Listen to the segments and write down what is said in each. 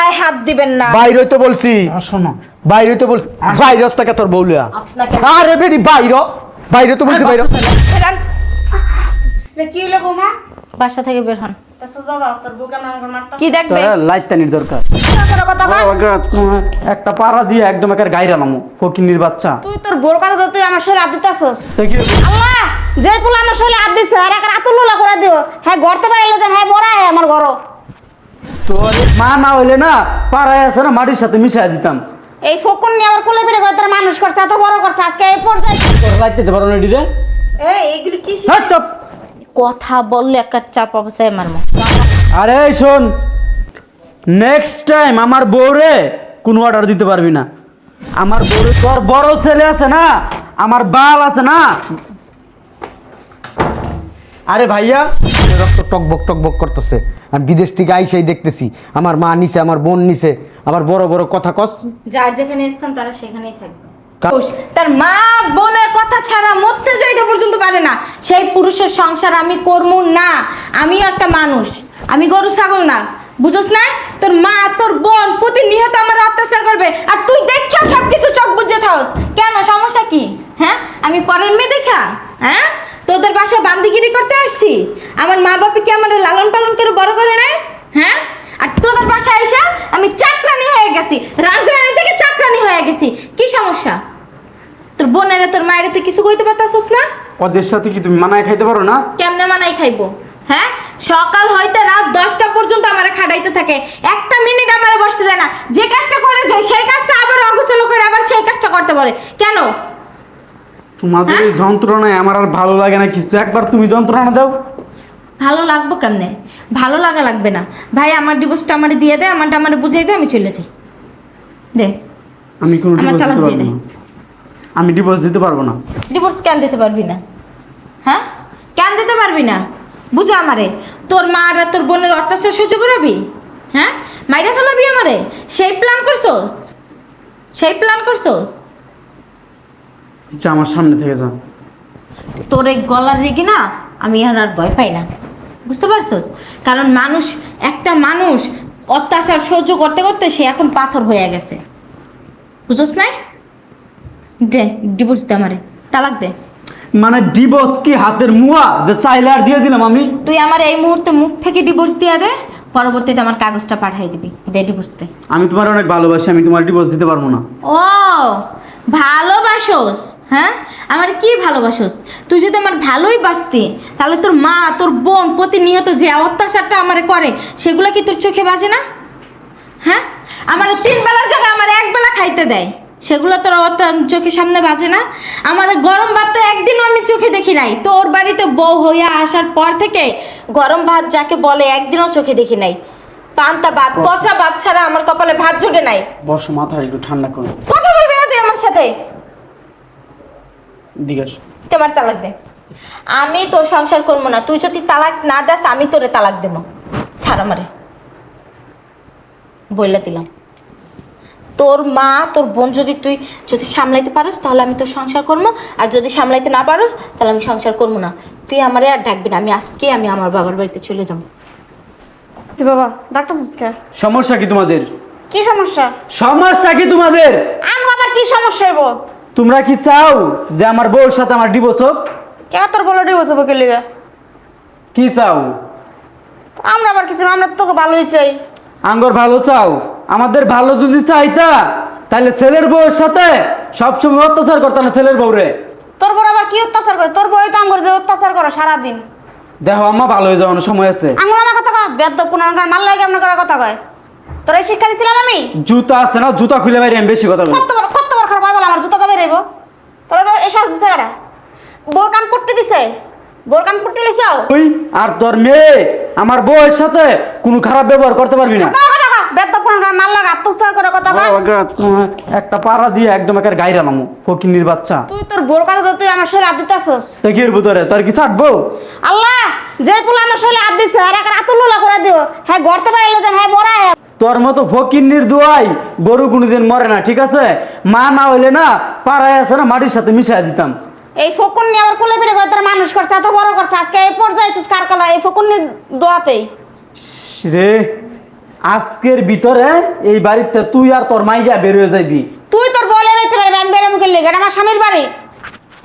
গায়ে হাত দিবেন না। বাইরে তো বলছি। শোনো। বাইরে তো বলছি। বাইরে থেকে তোর বউলিয়া আরে বেডি বাইরে। বাইরে তো বলছি বাইরে কি হলো বৌমা? বাসা থেকে বের হন। তা বাবা তোর বউ কেন আমাকে মারতা কি দেখবে? লাইট দরকার। তোর কথা কয়। একটা পাড়া দিয়ে একদম একার গাইরা নামো ফকিনির বাচ্চা। তুই তোর বোর কথা তো তুই আমার শরীরে হাত দিতেছস। তো? আল্লাহ যে পোলা আমার শরীরে হাত দিছে আর একটা আতুল্লা করে দিও। হ্যাঁ গড়তে পারলে যেন হ্যাঁ বড় হ্যাঁ আমার ঘর তোর মা না হইলে না পাড়ায় আছে না মাটির সাথে মিশাই দিতাম। এই ফকুন নিয়ে আবার কোলে ফিরে করে তোর মানুষ করছে এত বড় করছে আজকে এই পর্যায়ে। তোর লাইট পারো না এটি এই এইগুলি কি হ্যাঁ, চুপ। কথা বললে একটা চাপ অবস্থায় মারমো। আরে শোন। নেক্সট টাইম আমার বউরে কোনো অর্ডার দিতে পারবি না। আমার বউরে তোর বড় ছেলে আছে না আমার বাল আছে না। আরে ভাইয়া রক্ত টকবক টকবক করতেছে। আমি বিদেশ থেকে আইসাই দেখতেছি। আমার মা নিছে আমার বোন নিছে। আবার বড় বড় কথা কস। যার যেখানে স্থান তারা সেখানেই থাকবে। তার মা বোনের কথা ছাড়া মরতে জায়গা পর্যন্ত পারে না। সেই পুরুষের সংসার আমি করব না। আমিও একটা মানুষ। আমি গরু ছাগল না। বুঝোস না? তোর মা তোর বোন প্রতিনিয়ত আমার অত্যাচার করবে। আর তুই দেখেও সব কিছু চোখ বুঝে থাকস। কেন? সমস্যা কি? হ্যাঁ? আমি পরের মেয়ে দেখা? হ্যাঁ? তোদের বাসায় বান্দিগিরি করতে আসছি? আমার মা বাবা কি আমার লালন পালন করে বড় করে নেয়? হ্যাঁ? আর তোদের বাসায় এসে আমি চাকরানি হয়ে গেছি রাজরানী থেকে চাকরানি হয়ে গেছি। কি সমস্যা? তোর বোনের তোর মায়ের তুই কিছু কইতে পারতাছস না? ওদের সাথে কি তুমি মানায় খাইতে পারো না? কেমনে মানাই খাইবো? হ্যাঁ? সকাল হইতে রাত দশটা পর্যন্ত আমার খাটাইতে থাকে। একটা মিনিট আমার বসতে দেয় না। যে কাজটা করে যায় সেই কাজটা আবার অগোছালো করে আবার সেই কাজটা করতে পারে। কেন? তোমাদের হ্যাঁ? এই যন্ত্রণায় আমার আর ভালো লাগে না কিছু। একবার তুমি যন্ত্রণা দাও। ভালো লাগবো কেমনে? ভালো লাগা লাগবে না। ভাই আমার ডিভোর্সটা আমার দিয়ে দে আমারটা আমার বুঝাই দে আমি চলে যাই। দে। আমি কোনো আমার ডিভোর্স তালাক দিতে দিয়ে পারব না। আমি ডিভোর্স দিতে পারব না। ডিভোর্স কেন দিতে পারবি না? হ্যাঁ? কেন দিতে পারবি না? বুঝা আমারে। তোর মা আর তোর বোনের অত্যাচার সহ্য করাবি? হ্যাঁ? মাইরা ফেলাবি আমারে? সেই প্ল্যান করছোস? সেই প্ল্যান করছোস? যা আমার সামনে থেকে যাও তোর এই গলার রেগে না আমি আর আর ভয় পাই না। বুঝতে পারছোস? কারণ মানুষ একটা মানুষ অত্যাচার সহ্য করতে করতে সে এখন পাথর হয়ে গেছে। বুঝোস নাই? দে ডিভোর্স দে আমারে। তালাক দে। মানে ডিভোর্স কি হাতের মুয়া যে চাইলে আর দিয়ে দিলাম আমি? তুই আমার এই মুহূর্তে মুখ থেকে ডিভোর্স দিয়ে দে পরবর্তীতে আমার কাগজটা পাঠাই দিবি। দে ডিভোর্স দে। আমি তোমার অনেক ভালোবাসি আমি তোমার ডিভোর্স দিতে পারব না। ও ভালোবাসোস হ্যাঁ? আমার কি ভালোবাসোস? তুই যদি আমার ভালোই বাসতি, তাহলে তোর মা, তোর বোন প্রতিনিয়ত যে অত্যাচারটা আমার করে, সেগুলো কি তোর চোখে বাজে না? হ্যাঁ? আমার তিন বেলার জায়গায় আমার এক বেলা খাইতে দেয়, সেগুলো তোর চোখের সামনে বাজে না? আমার গরম ভাত তো একদিনও আমি চোখে দেখি নাই। তোর বাড়িতে বউ হইয়া আসার পর থেকে গরম ভাত যাকে বলে একদিনও চোখে দেখি নাই। পান্তা ভাত পচা ভাত ছাড়া আমার কপালে ভাত জোটে নাই। বসো মাথা একটু ঠান্ডা করো। কথা বলবি না তুই আমার সাথে? দিকে আসো। তোমার তালাক দে। আমি তোর সংসার করব না। তুই যদি তালাক না দাস আমি তোরে তালাক দেবো। ছাড় আমারে। বইলা দিলাম। তোর মা তোর বোন যদি তুই যদি সামলাইতে পারোস তাহলে আমি তোর সংসার করব। আর যদি সামলাইতে না পারোস তাহলে আমি সংসার করব না। তুই আমারে আর ডাকবি না। আমি আজকে আমি আমার বাবার বাড়িতে চলে যাব। তুই বাবা ডাক্তার সুস্কে সমস্যা কি তোমাদের? কি সমস্যা? সমস্যা কি তোমাদের? আমি আবার কি সমস্যা হইব? তোমরা কি চাও যে আমার বউর সাথে আমার ডিভোর্স হোক? কেন তোর বলে ডিভোর্স হব কে লিগে? কি চাও? আমরা আবার কিছু না, আমরা তোকে ভালোই চাই। আঙ্গর ভালো চাও? আমাদের ভালো যদি চাইতা তাহলে ছেলের বউয়ের সাথে সবসময় অত্যাচার করতে না ছেলের বউরে। তোর বড় আবার কি অত্যাচার করে? তোর বই তো আমার যে অত্যাচার করে সারাদিন। দেখো আম্মা ভালো হয়ে যাওয়ার সময় আছে। আঙুল আমার কথা কয় বেদ পুনর মাল লাগে আপনার কথা কয়? তোর এই শিক্ষা দিছিলাম আমি? জুতা আছে না জুতা খুলে বাইরে আমি বেশি কথা বলি। কত বড় কত বড় খারাপ বল আমার জুতা কবে রইব? তোর এই সর জুতা কাটা বউ কান পুট্টি দিছে। বউর কান পুট্টি লিছাও তুই আর তোর মেয়ে আমার বউয়ের সাথে কোনো খারাপ ব্যবহার করতে পারবি না বেদ পুনর মাল লাগা আত্মসার করে কথা কয়? একটা পাড়া দিয়ে একদম একার গাইরা নামো ফকিনির বাচ্চা। তুই তোর বোর কথা তো তুই আমার শরীরে হাত দিতেছস। তো কি এর ভিতরে? তোর কি ছাড়বো? আল্লাহ যে পোলা আমার শরীরে হাত দিছে আর একটা আতুল্লা করে দিও। হ্যাঁ গড়তে পারলে যেন হ্যাঁ বড় হ্যাঁ তোর মতো ফকিন্নির দোয়াই গরু কোনোদিন মরে না ঠিক আছে? মা না হইলে না পাড়ায় আছে না মাটির সাথে মিশাই দিতাম। এই ফকুন নিয়ে আবার কোলে ফিরে করে তোর মানুষ করছে এত বড় করছে। আজকে এই পর্যায়ে কার কলা? এই ফকুন নিয়ে দোয়াতেই রে আজকের ভিতরে এই বাড়িতে তুই আর তোর মাইয়া বের হয়ে যাবি তুই তোর বলে বেরতে পারবি আমি বেরো মুখে লেগে? এটা আমার স্বামীর বাড়ি।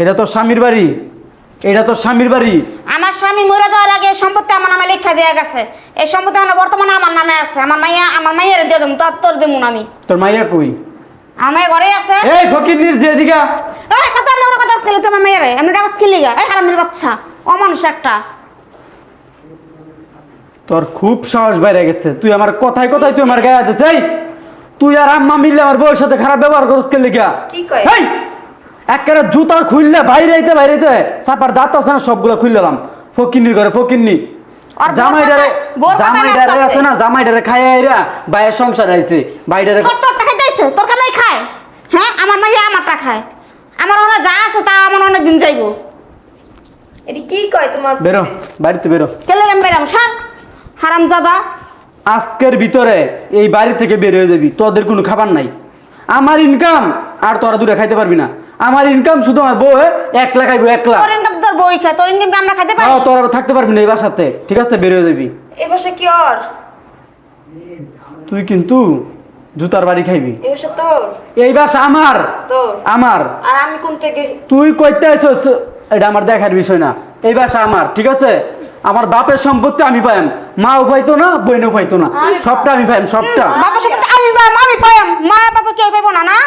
এটা তোর স্বামীর বাড়ি। এটা তোর স্বামীর বাড়ি। আমার স্বামী মরে যাওয়ার আগে এই সম্পত্তি আমার নামে লেখা দেওয়া গেছে। এই সম্পত্তি আমার বর্তমানে আমার নামে আছে। আমার মাইয়া আমার মাইয়ের দিয়ে দেবো তোর তোর দেবো আমি। তোর মাইয়া কই? আমার ঘরে আছে। এই ফকির নির যে দিঘা এই কথা আমরা কথা ছিল তোমার মেয়ের এমনি টাকা স্কিল লিগা? এই হারামির বাচ্চা অমানুষ একটা। তোর খুব সাহস বাইরে গেছে। তুই আমার কথায় কথায় তুই আমার গায়ে আছিস এই তুই আর আম্মা মিললে আমার বউর সাথে খারাপ ব্যবহার করছিস কে লিগা? কি কয়? এই একেবারে জুতা খুললে বাইরে আইতে বাইরে আইতে। চাপার দাঁত আছে না সবগুলো খুললাম ফকিন্নি। করে ফকিন্নি আছে। না খাইয়া আইরা বাইয়ের সংসার আইছে। বাইরে তোর তোর টাকা দিয়েছে তোর খায়। হ্যাঁ আমার মাইয়া আমারটা খায়। আমার ওরা যা আছে তা আমার অনেক দিন যাইবো। এটি কি কয় তোমার বেরো বাড়িতে বেরো। কেলে আমি বেরাম সার। হারাম জাদা আজকের ভিতরে এই বাড়ি থেকে বের হয়ে যাবি তোদের কোনো খাবার নাই। আমার ইনকাম আর তোরা দূরে খাইতে পারবি না। আমার ইনকাম শুধু আমার বউ একলা খাইবো একলা। তোর ইনকাম তোর বই খায় তোর ইনকাম আমরা খাইতে পারি? হ্যাঁ তোরা থাকতে পারবি না এই বাসাতে। ঠিক আছে বের হয়ে যাবি। এই বাসা কি ওর? তুই কিন্তু জুতার বাড়ি খাইবি। এই বাসা আমার। তোর? আমার। আর আমি কোন থেকে তুই কইতে আইছস এটা আমার দেখার বিষয় না। এই বাসা আমার ঠিক আছে? আমার বাপের সম্পত্তি আমি পাইম মাও পাইতো না বইনও পাইতো না। সবটা আমি পাইম সবটা। বাপের সাথে আমি পাই আমি পাই মা বাবা কেউ পাইবো না না?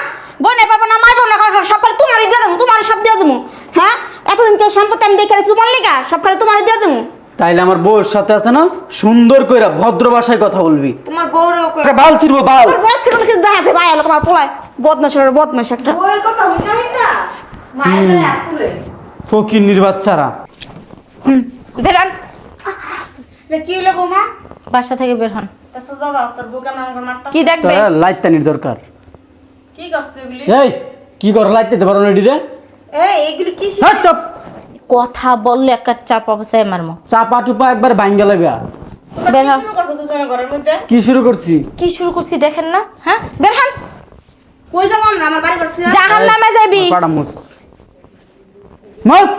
বোনে পাবো না মা বোন না সব করে তোমারই দিয়ে দেবো তোমারই সব দিয়ে দেবো। হ্যাঁ? এতদিন তোর সম্পত্তি আমি দেখে রাখছি তোমার লেগা সব করে তোমারই দিয়ে দেবো। তাইলে আমার বউর সাথে আছে না? সুন্দর কইরা ভদ্র ভাষায় কথা বলবি। তোমার বউরও কই একটা বাল ছিড়বো বাল। তোর বলছিল কিন্তু দেখা যায় ভাই তোমার পোলায় বদমাস ওর বদমাস একটা। বউয়ের কথা হইতে হয় না। মায়ের আসলে ফকির নির্বাচ্চারা হুম বেরান কি বৌমা? বাসা থেকে বের হন। বাবা তোর বুকে মারতা কি দেখবে? তোরা লাইতানির দরকার। কি এগুলি? এই কি কর লাইতে পারো না এডিরে? এই এগুলি কি হ্যাঁ চপ। কথা বললে একটা চাপ অবস্থায় মারমো। চাপা টুপা একবার ভাঙ্গা লাগবে বের হ শুরু করছ দুজনে ঘরের মধ্যে? কি শুরু করছি? কি শুরু করছি দেখেন না হ্যাঁ? বের হন। কই যাব আমরা? আমার বাড়ি করছি জাহান নামে যাবি। পাড়া মুস!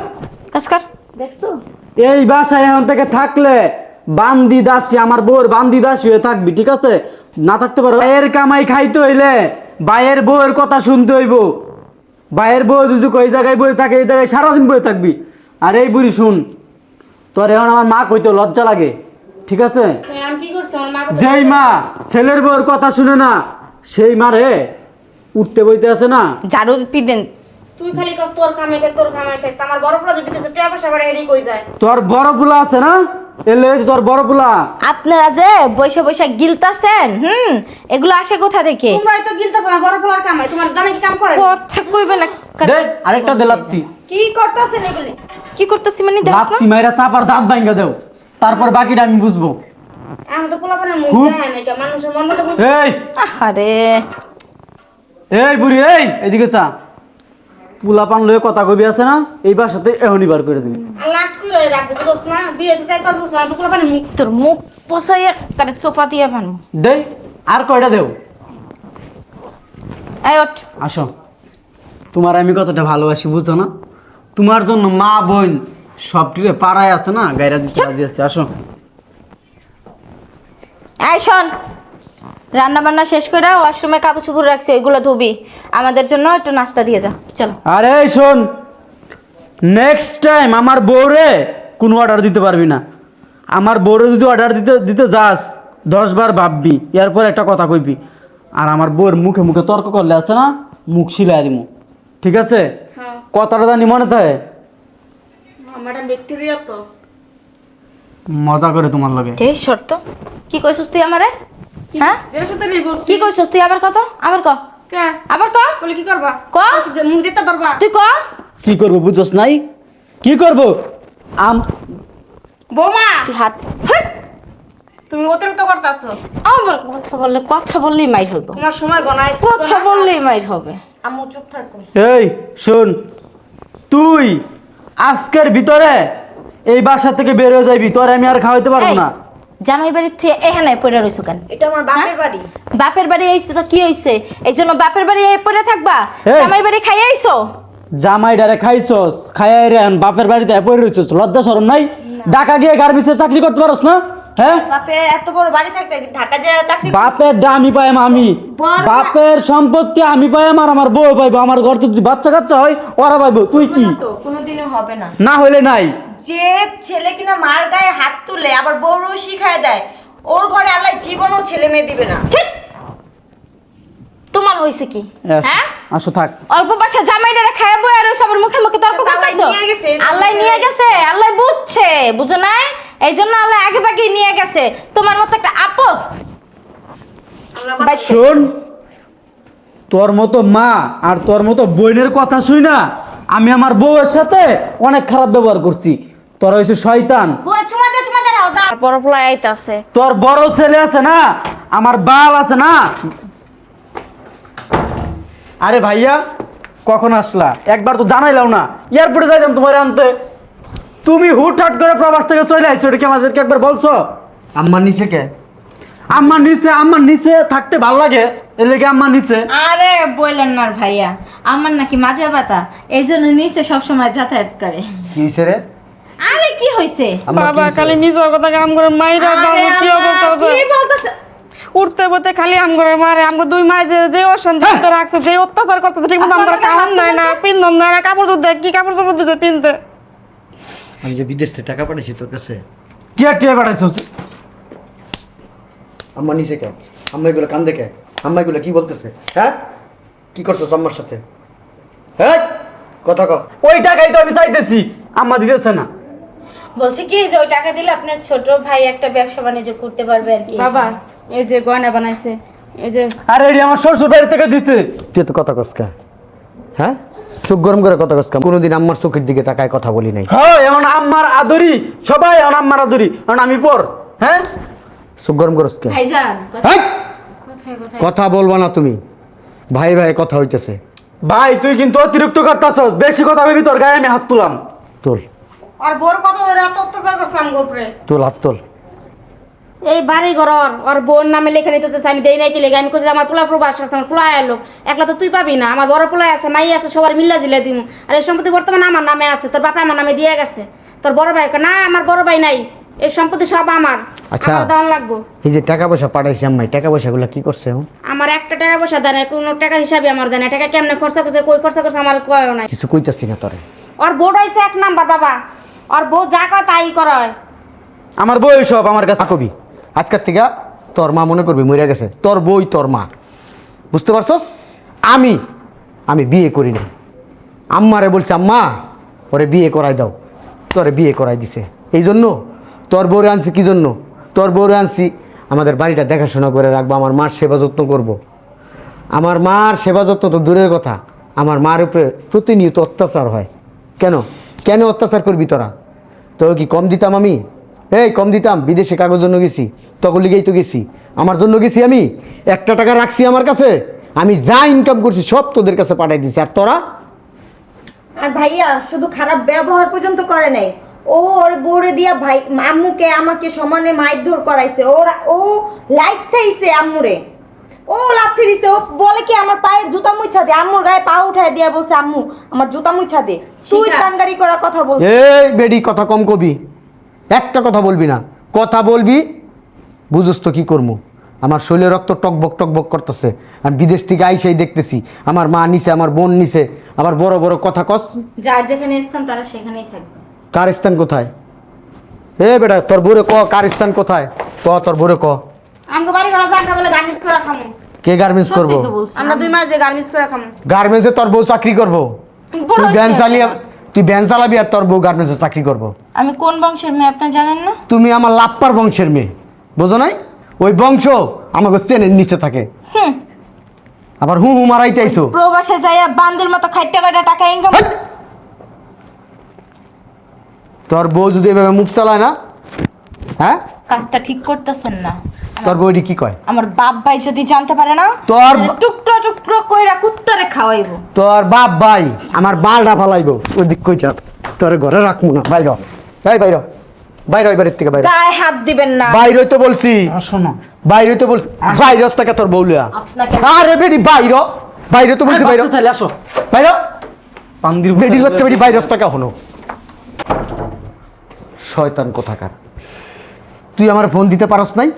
কাসকার। দেখছ? এই বাসায় এখন থেকে থাকলে বান্দি দাসী আমার বউর বান্দি দাসী হয়ে থাকবি ঠিক আছে? না থাকতে পারো। এর কামাই খাইতে হইলে বাইয়ের বউয়ের কথা শুনতে হইব। বাইয়ের বউ যদি ওই জায়গায় বই থাকে এই জায়গায় সারাদিন বই থাকবি। আর এই বুড়ি শুন তোর এখন আমার মা কইতে লজ্জা লাগে ঠিক আছে? মা যেই মা ছেলের বউর কথা শুনে না সেই মারে উঠতে বইতে আছে না? ঝাড়ু পিটেন তুই খালি কস তোর কামে খাই তোর কামে খাইছ আমার বড় প্রজেক্ট দিতেছে টাকা পয়সা বাড়া হেডি কই যায়? তোর বড় পোলা আছে না? এলে তোর বড় পোলা আপনারা যে বৈশা বৈশা গিলতাছেন হুম? এগুলো আসে কোথা থেকে? তোমরাই তো গিলতাছ আমার বড় পোলার কামাই তোমার জামাই কি কাম করে? কথা কইবে না দে আরেকটা দে কি করতেছেন এগুলি? কি করতেছি মানে দেখছ না। লাত্তি মাইরা চাপার দাঁত ভাঙ্গা দেও। তারপর বাকিটা আমি বুঝব। আমি তো পোলা পানের মুখ দেখায় না মানুষের মন মতো বুঝ এই! আরে এই বুড়ি এই! এদিকে চা। পুলা পান লয়ে কথা কবি আছে না এই বাসাতে এখনই বার করে দিবি। লাট করে রাখব বুঝছ না? বিয়ে হয়েছে চার পাঁচ বছর আমি পোলা পানের মুখ তোর মুখ পসাই করে চোপা দিয়ে বানবো। দে আর কয়টা দেও? এই ওঠ। আসো। তোমার আমি কতটা ভালোবাসি বুঝো না? তোমার জন্য মা বোন সবটিরে পাড়ায় আছে না গাইরা দিতে রাজি আছে আসো। এই শোন রান্না বান্না শেষ করে ওয়াশরুমে কাপড় চুপড় রাখছি ওইগুলো ধুবি। আমাদের জন্য একটু নাস্তা দিয়ে যা চলো। আরে শোন নেক্সট টাইম আমার বউরে কোনো অর্ডার দিতে পারবি না। আমার বউরে যদি অর্ডার দিতে দিতে যাস দশ বার ভাববি এরপর একটা কথা কইবি। আর আমার বউর মুখে মুখে তর্ক করলে আছে না মুখ শিলাই দিমু। ঠিক আছে? হ্যাঁ। কথাটা জানি মনে থাকে? ম্যাডাম তো। মজা করে তোমার লগে। এই শর্ত। কি কইছস তুই আমারে? হ্যাঁ? এর সাথে নেই বলছি। কি কইছস তুই আবার কত? আবার ক? আবার ক? বলে কি করবা? ক? মুখ ধরবা। তুই ক? কি করব বুঝছস নাই? কি করব? আম বৌমা! তুই হাত তুমি অতিরিক্ত করতেছো। আমার কথা বললে কথা বললেই মাইর হইব। তোমার সময় কথা বললেই মাইর হবে। আম্মু চুপ থাকো। এই শোন। তুই আজকের ভিতরে এই বাসা থেকে বের হয়ে যাবি তোর আমি আর খাওয়াইতে পারব না। জামাই বাড়ির থেকে এখানে পড়ে রইছো কেন? এটা আমার বাপের বাড়ি। বাপের বাড়ি আইছো তো কি হইছে? এই জন্য বাপের বাড়ি পড়ে থাকবা। জামাই বাড়ি খাই আইছো জামাই ডারে খাইছস খাইয়াই রে বাপের বাড়িতে পড়ে রইছস লজ্জা শরম নাই? ঢাকা গিয়ে গার্মেন্টসে চাকরি করতে পারস না? হ্যাঁ? বাপের এত বড় বাড়ি থাকতে ঢাকা যায় চাকরি বাপের আমি পাইম আমি বাপের সম্পত্তি আমি পাইম আর আমার বউ পাইবো আমার ঘর তো যদি বাচ্চা কাচ্চা হয় ওরা পাইবো। তুই কি? কোনোদিনও হবে না। না হইলে নাই। যে ছেলে কিনা মার গায়ে হাত তুলে আবার বউরও শিখায় দেয়। ওর ঘরে আল্লাহ জীবনও ছেলে মেয়ে দিবে না। ঠিক তোমার হইছে কি? হ্যাঁ? আসো থাক। অল্প বয়সে জামাইটারে খায় বই আর সবার মুখে মুখে তর্ক করতেছো? আল্লাহ নিয়ে গেছে আল্লাহ বুঝছে বুঝো নাই? এই জন্য আল্লাহ আগে ভাগে নিয়ে গেছে। তোমার মতো একটা আপদ। শোন তোর মতো মা আর তোর মতো বোনের কথা শুই না। আমি আমার বউয়ের সাথে অনেক খারাপ ব্যবহার করছি। তোর হয়েছে শয়তান। বড় পোলা আইতাছে। তোর বড় ছেলে আছে না? আমার বাল আছে না? আরে ভাইয়া কখন আসলা? একবার তো জানাইলাও না। এয়ারপোর্টে যাইতাম তোমার আনতে। তুমি হুটহাট করে প্রবাস থেকে চলে আইছো এটা কি আমাদেরকে একবার বলছো? আম্মার নিচে কে? আম্মার নিচে আম্মার নিচে থাকতে ভালো লাগে। এর লেগে আম্মার নিচে। আরে বললেন না ভাইয়া। আমার নাকি মাজা ব্যথা এই জন্য নিচে সবসময় যাতায়াত করে। কি রে? আরে কি হইছে? বাবা খালি মিজার কথা কাম করে মাইরা বাবা কি অবস্থা হচ্ছে কি বলতেছে? উঠতে বলতে খালি আম করে মারে আমগো দুই মাই যে যে অশান্তি রাখছে যে অত্যাচার করতেছে ঠিক মতো আমরা কাম হাত না পিন্দম দেয় না কাপড় চোপড় কি কাপড় চোপড় দিছে পিনতে। আমি যে বিদেশ থেকে টাকা পাঠাইছি তোর কাছে টিয়া টিয়া বেড়াইছো আম্মা নিচে কে? আম্মা এগুলো কান্দে কে? আম্মা এগুলো কি বলতেছে? হ্যাঁ? কি করছ আম্মার সাথে? হ্যাঁ? কথা কও ওই টাকাই তো আমি চাইতেছি আম্মা দিতেছে না। বলছে কি যে ওই টাকা দিলে আপনার ছোট ভাই একটা ব্যবসা বাণিজ্য করতে পারবে আর কি। বাবা এই যে গয়না বানাইছে এই যে আরে এটি আমার শ্বশুর বাড়ি থেকে দিছে। তুই তো কথা কসকা হ্যাঁ? চোখ গরম করে কথা কসকা কোনোদিন আম্মার চোখের দিকে তাকায় কথা বলি নাই। হ্যাঁ এখন আম্মার আদরি সবাই এখন আম্মার আদরি এখন আমি পর হ্যাঁ? চোখ গরম করস কে? ভাইজান হ্যাঁ? কথা বলবা না তুমি। ভাই ভাই কথা হইতেছে। ভাই তুই কিন্তু অতিরিক্ত করতাছস বেশি কথা কইবি তোর গায়ে আমি হাত তুলাম। তোল। আর বোর কত ধরে এত অত্যাচার করছে আমগোর উপরে? তোল হাত তোল। এই বাড়ি ঘর ওর ওর বোন নামে লেখা নিতেছে আমি দেই নাই কি লেগে? আমি কইছি আমার পোলা প্রবাস আছে আমার পোলা এলো একলা তো তুই পাবি না আমার বড় পোলা আছে মাই আছে সবার মিল্লা জিলে দিমু। আর এই সম্পত্তি বর্তমানে আমার নামে আছে তোর বাপা আমার নামে দিয়ে গেছে। তোর বড় ভাই না আমার বড় ভাই নাই। এই সম্পত্তি সব আমার আচ্ছা। দাম লাগবো। এই যে টাকা পয়সা পাঠাইছি আম্মাই টাকা পয়সাগুলো কি করছে আমার একটা টাকা পয়সা দেয় না কোনো টাকার হিসাবে আমার দেয় না টাকা কেমনে খরচা করছে কই খরচা করছে আমার কয় নাই। কিছু কইতাছি না তোরে। ওর বোর্ড হয়েছে এক নাম্বার বাবা। ওর বউ যা কয় তাই করে আমার বই সব আমার কাছে কবি। আজকের থেকে তোর মা মনে করবি মরে গেছে। তোর বই তোর মা। বুঝতে পারছস? আমি আমি বিয়ে করি না আম্মারে বলছে, আম্মা, ওরে বিয়ে করাই দাও। তোরে বিয়ে করাই দিছে। এই জন্য তোর বউরে আনছি কি জন্য? তোর বউরে আনছি আমাদের বাড়িটা দেখাশোনা করে রাখব, আমার মার সেবা যত্ন করব। আমার মার সেবা যত্ন তো দূরের কথা। আমার মার উপরে প্রতিনিয়ত অত্যাচার হয়। কেন? কেন অত্যাচার করবি তোরা? তো কি কম দিতাম আমি? এই, কম দিতাম, বিদেশে কাগজ জন্য গেছি, তখন লিগেই তো গেছি। আমার জন্য গেছি আমি, একটা টাকা রাখছি আমার কাছে, আমি যা ইনকাম করছি সব তোদের কাছে পাঠাই দিছি। আর তোরা? আর ভাইয়া, শুধু খারাপ ব্যবহার পর্যন্ত করে নাই। ও ওর বউরে দিয়া ভাই, আম্মুকে আমাকে সমানে মারধর করাইছে। ওরা, ও লাইট থাইছে আম্মুরে। ও লাথি দিছে ও বলে কি আমার পায়ের জুতা মুছা দে? আম্মুর গায়ে পা উঠায় দিয়া বলছে আম্মু আমার জুতা মুছা দে। তুই শিখা। কাঙ্গারি করা কথা বল এই বেডি কথা কম কবি। একটা কথা বলবি না। কথা বলবি বুঝস তো কি করব আমার শরীরে রক্ত টকবক টকবক করতেছে। আমি বিদেশ থেকে আইসাই দেখতেছি। আমার মা নিছে আমার বোন নিছে। আবার বড় বড় কথা কস। যার যেখানে স্থান তারা সেখানেই থাকবে। কার স্থান কোথায়? এ বেটা তোর বোরে ক কার স্থান কোথায়? ক তোর বোরে ক। আমাকে বাড়ি ঘর আমরা বলে গার্মেন্টস করে খামো। কে গার্মেন্টস করব? আমরা দুই মাস যে গার্মেন্টস করে খামো। গার্মেন্টসে তোর বউ চাকরি করব? তুই? চালিয়ে তুই ভ্যান চালাবি আর তোর বউ গার্মেন্টসে চাকরি করব। আমি কোন বংশের মেয়ে আপনি জানেন না? তুমি আমার লাপ্পার বংশের মেয়ে। বোঝো নাই? ওই বংশ আমাকে নিচে থাকে। হুম। আবার হু হু মারাইতে আইসো প্রবাসে যাইয়া বান্দির মতো খাইতে কয়টা টাকা ইনকাম! তোর বউ যদি এভাবে মুখ চালায় না হ্যাঁ? কাজটা ঠিক করতেছেন না। তোর বউটি কি কয়? আমার বাপ ভাই যদি জানতে পারে না তোর টুকরো টুকরো কইরা কুত্তারে খাওয়াইবো। তোর বাপ ভাই আমার বালটা ফালাইব। ওই দিক কই যাস তোর ঘরে রাখব না। বাইর। এই বাইর। বাইর বাড়ির থেকে বাইর গায়ে হাত দিবেন না। বাইর হইতে বলছি। শোনো। বাইর হইতে বলছি। বাইর হস থেকে তোর বউলিয়া আপনাকে আরে বেডি বাইর। বাইরে তো বলছি বাইর হ। চাইলে আসো। বাইর। পান্দির বেডির বাচ্চা বেডি বাইর হস থেকে হনো। শয়তান কোথাকার। তুই আমার ফোন দিতে পারস নাই?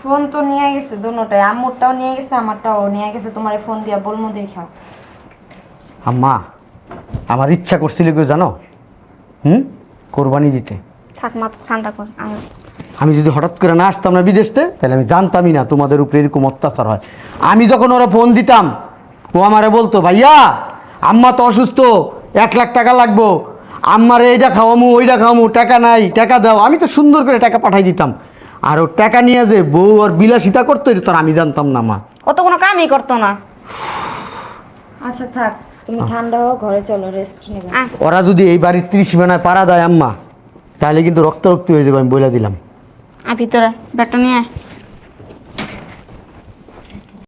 ফোন তো নিয়ে গেছে দুটাই আম্মুরটাও নিয়ে গেছে আমারটাও নিয়ে গেছে তোমার ফোন দিয়া বলমু দেখা আম্মা আমার ইচ্ছা করছিল কেউ জানো? হুম? কোরবানি দিতে। থাক মা ঠান্ডা কর আমি আমি যদি হঠাৎ করে না আসতাম না বিদেশতে তাহলে আমি জানতামই না তোমাদের উপরে এরকম অত্যাচার হয়। আমি যখন ওরা ফোন দিতাম ও আমারে বলতো ভাইয়া আম্মা তো অসুস্থ এক লাখ টাকা লাগবো। আম্মারে এইটা খাওয়ামু ওইটা খাওয়ামু টাকা নাই টাকা দাও। আমি তো সুন্দর করে টাকা পাঠাই দিতাম। আর ও টাকা নিয়ে যে বউ আর বিলাসিতা করতো এটা তো আর আমি জানতাম না মা। ও তো কোনো কামই করতো না। আচ্ছা থাক তুমি ঠান্ডা হও ঘরে চলো রেস্ট নেবে ওরা যদি এই বাড়ির ত্রিশ মেনায় পাড়া দেয় আম্মা তাহলে কিন্তু রক্ত রক্ত হয়ে যাবে আমি বলে দিলাম। আয় ভিতরে নিয়ে আয়।